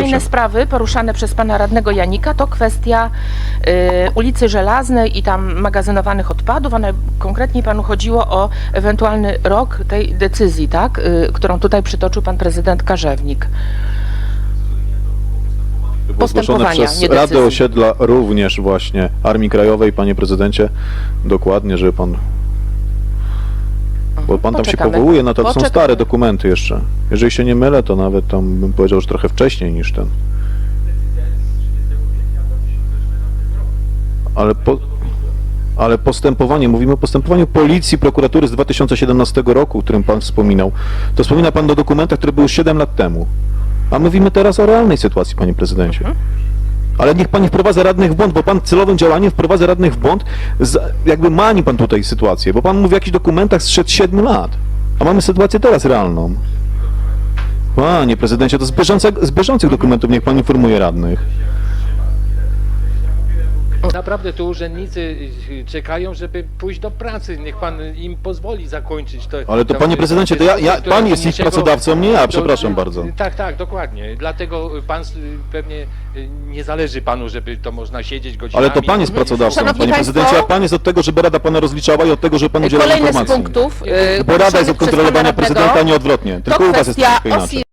Kolejne sprawy poruszane przez pana radnego Janika to kwestia y, ulicy Żelaznej i tam magazynowanych odpadów, a konkretniej panu chodziło o ewentualny rok tej decyzji, tak, y, którą tutaj przytoczył pan prezydent Karzewnik. Było zgłoszone postępowania, przez nie Radę. Osiedla również właśnie Armii Krajowej, panie prezydencie, dokładnie, żeby pan... Bo pan tam się Poczekamy. powołuje na to, to są Poczekamy. stare dokumenty jeszcze. Jeżeli się nie mylę, to nawet tam bym powiedział, że trochę wcześniej niż ten. Ale po, ale postępowanie, mówimy o postępowaniu policji, prokuratury z 2017 roku, o którym pan wspominał. To wspomina pan o dokumentach, które były 7 lat temu. A mówimy teraz o realnej sytuacji, panie prezydencie. Ale niech pan nie wprowadza radnych w błąd, bo pan celowym działaniem wprowadza radnych w błąd, jakby mani pan tutaj sytuację, bo pan mówi o jakichś dokumentach sprzed 7 lat, a mamy sytuację teraz realną. Panie prezydencie, to z, z bieżących dokumentów niech pan informuje radnych. Naprawdę tu urzędnicy y, czekają, żeby pójść do pracy. Niech pan im pozwoli zakończyć to. Ale to, panie prezydencie, to ja- ja- które pan jest ich niczego- pracodawcą, nie ja, przepraszam bardzo. Tak, tak, dokładnie. Dlatego pan s- pewnie y, nie zależy panu, żeby to można siedzieć godzinami. Ale to pan jest pracodawcą, Szanowni panie państwo, prezydencie, a pan jest od tego, żeby rada pana rozliczała i od tego, żeby pan udzielał Kolejny z informacji. punktów. y, Bo rada jest od przez pana kontrolowania radnego prezydenta, a nie odwrotnie. Tylko u was jest kwestia troszkę inaczej. OSI